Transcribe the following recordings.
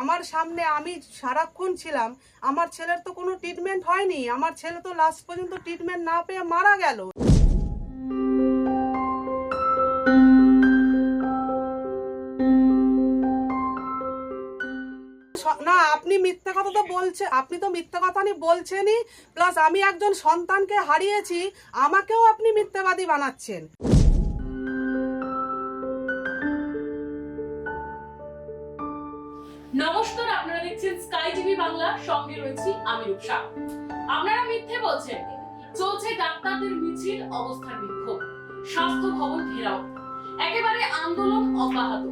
আমার সামনে আমি সারাক্ষণ ছিলাম, আমার ছেলের তো কোনো ট্রিটমেন্ট হয়নি, আমার ছেলে তো লাস্ট পর্যন্ত ট্রিটমেন্ট না পেয়ে মারা গেল। না, আপনি মিথ্যা কথা তো বলছে, আপনি তো মিথ্যা কথা বলছেনই প্লাস আমি একজন সন্তানকে হারিয়েছি, আমাকেও আপনি মিথ্যাবাদী বানাচ্ছেন। নমস্কার আপনারা দেখছেন স্কাই টিভি বাংলা সঙ্গে রয়েছি আমি রূপসা। আপনারা মিথ্যে বলছেন চলছে ডাক্তারদের মিছিল অবস্থার বিক্ষোভ। স্বাস্থ্য ভবন ঘেরাও। একেবারে আন্দোলন অব্যাহত।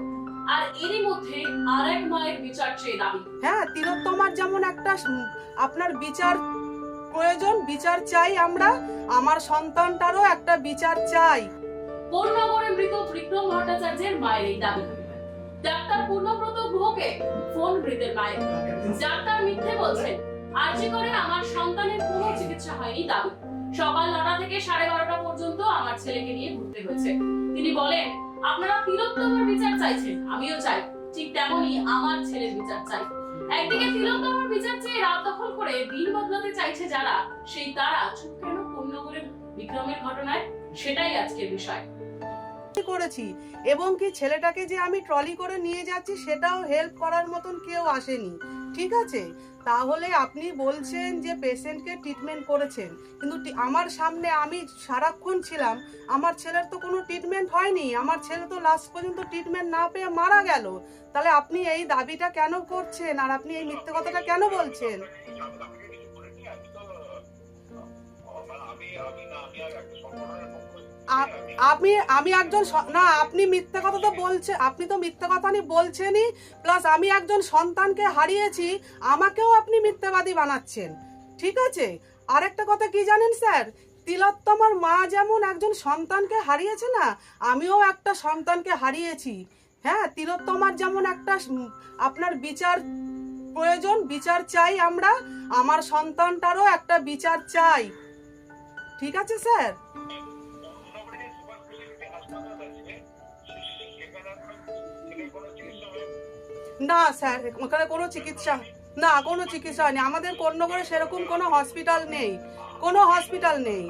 আর এরই মধ্যে আর এক মায়ের বিচার চেয়ে দাবি। হ্যাঁ তিলোত্তমার যেমন একটা আপনার বিচার প্রয়োজন বিচার চাই আমরা আমার সন্তানটারও একটা বিচার চাই। কোন্নগরে মৃত বিক্রম ভট্টাচার্যের মায়ের এই দাবি। ডাক্তার পূর্ণব্রত গুহকে ফোন মৃতের মায়ের ডাক্তার মিথ্যে বলছেন, আর্জি করে আমার সন্তানের কোনো চিকিৎসা হয়নি দাবি সকাল নটা থেকে সাড়ে বারোটা পর্যন্ত আমার ছেলেকে নিয়ে ঘুরতে হয়েছে। তিনি বলেন, আপনারা তিলোত্তমার বিচার চাইছেন, আমিও চাই। ঠিক তেমনি আমার ছেলের বিচার চাই। একদিকে তিলোত্তমার বিচার চেয়ে রাত দখল করে দিন বদলাতে চাইছে যারা, সেই তারা চুপ কেন কোন্নগরের বিক্রমের ঘটনায়? সেটাই আজকের বিষয়। করেছি এবং কি ছেলেটাকে যে আমি ট্রলি করে নিয়ে যাচ্ছি সেটাও হেল্প করার মতন কেউ আসেনি। ঠিক আছে? তাহলে আপনি বলছেন যে পেশেন্টকে ট্রিটমেন্ট করেছেন। কিন্তু আমার সামনে আমি সারাক্ষণ ছিলাম, আমার ছেলের তো কোনো ট্রিটমেন্ট হয়নি। আমার ছেলে তো লাস্ট পর্যন্ত ট্রিটমেন্ট না পেয়ে মারা গেল। তাহলে আপনি এই দাবিটা কেন করছেন? আর আপনি এই মিথ্যে কথাটা কেন বলছেন? আ- আপনি আমি একজন স- না, আপনি মিথ্যা কথা তো বলছে, আপনি তো মিথ্যা কথা বলছেনই। প্লাস আমি একজন সন্তানকে হারিয়েছি, আমাকেও আপনি মিথ্যাবাদী বানাচ্ছেন। ঠিক আছে? আরেকটা কথা কি জানেন স্যার? তিলোত্তমার মা যেমন একজন সন্তানকে হারিয়েছে না, আমিও একটা সন্তানকে হারিয়েছি। হ্যাঁ তিলোত্তমার যেমন একটা আপনার বিচার প্রয়োজন, বিচার চাই আমরা, আমার সন্তানটারও একটা বিচার চাই। ঠিক আছে, স্যার? না স্যার, ওখানে কোনো চিকিৎসা, না, কোনো চিকিৎসা হয়নি। আমাদের কর্ণগরে সেরকম কোনো হসপিটাল নেই, কোনো হসপিটাল নেই।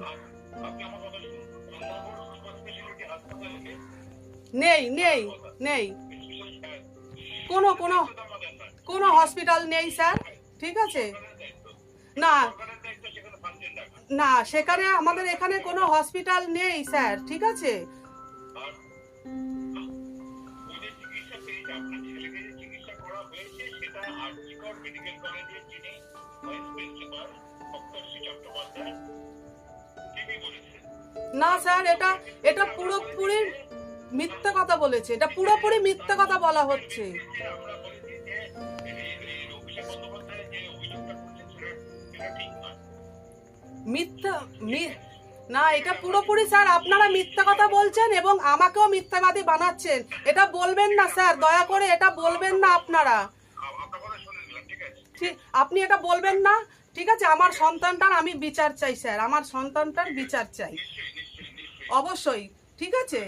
নেই নেই নেই। কোনো কোনো কোনো হসপিটাল নেই স্যার, ঠিক আছে? না না, সেখানে আমাদের এখানে কোনো হসপিটাল নেই স্যার, ঠিক আছে? না স্যার এটা এটা পুরোপুরি মিথ্যা কথা বলেছে এটা পুরোপুরি মিথ্যা কথা বলা হচ্ছে। মিথ্যা না এটা পুরোপুরি স্যার আপনারা মিথ্যা কথা বলছেন এবং আমাকেও মিথ্যাবাদী বানাচ্ছেন। এটা বলবেন না স্যার দয়া করে এটা বলবেন না আপনারা। ঠিক, আপনি এটা বলবেন না, ঠিক আছে? আমার সন্তানটার আমি বিচার চাই, স্যার। আমার সন্তানটার বিচার চাই। অবশ্যই, ঠিক আছে?